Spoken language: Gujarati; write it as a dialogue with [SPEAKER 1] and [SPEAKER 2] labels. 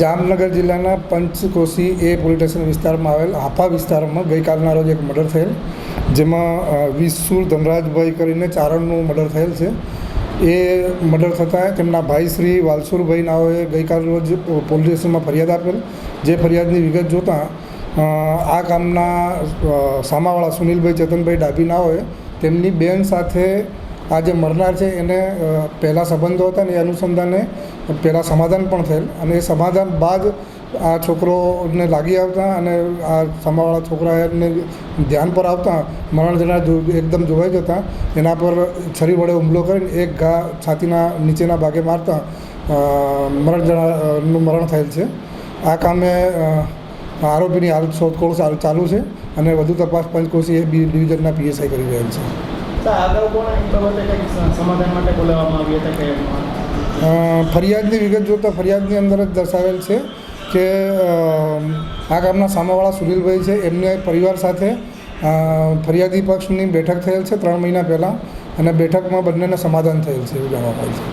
[SPEAKER 1] જામનગર જિલ્લાના પંચકોશી એ પોલીસ સ્ટેશન વિસ્તારમાં આવેલ હાફા વિસ્તારમાં ગઈકાલના રોજ એક મર્ડર થયેલ, જેમાં વિસુર ધનરાજભાઈ કરીને ચારણનું મર્ડર થયેલ છે. એ મર્ડર થતાં તેમના ભાઈ શ્રી વાલસુરભાઈ નાઓએ ગઈકાલ રોજ પોલીસ સ્ટેશનમાં ફરિયાદ આપેલ, જે ફરિયાદની વિગત જોતાં આ કામના સામાવાળા સુનિલભાઈ ચેતનભાઈ ડાભી નાઓએ તેમની બેન સાથે આ જે મરનાર છે, એને પહેલાં સંબંધો હતા ને એ અનુસંધાને પહેલાં સમાધાન પણ થયેલ અને એ સમાધાન બાદ આ છોકરોને લાગી આવતા અને આ સામાવાળા છોકરાને ધ્યાન પર આવતા મરણ જનાર એકદમ જોવાઈ જતા, એના પર છરી વડે હુમલો કરીને એક ઘા છાતીના નીચેના ભાગે મારતા મરણ જણાનું મરણ થયેલ છે. આ કામે આરોપીની હાલ શોધખોળ ચાલુ છે અને વધુ તપાસ પંચકોશી એ બી ડિવિઝનના પીએસઆઈ કરી રહ્યા છે.
[SPEAKER 2] આગળ કોણ બાબતે કંઈક સમાધાન માટે બોલાવવામાં આવ્યા કે
[SPEAKER 1] ફરિયાદની વિગત જોતાં ફરિયાદની અંદર જ દર્શાવેલ છે કે આ ગામના સામાવાળા સુનિલભાઈ છે. એમને પરિવાર સાથે ફરિયાદી પક્ષની બેઠક થયેલ છે ત્રણ મહિના પહેલાં અને બેઠકમાં બંનેને સમાધાન થયેલ છે એવું જાણવા મળે છે.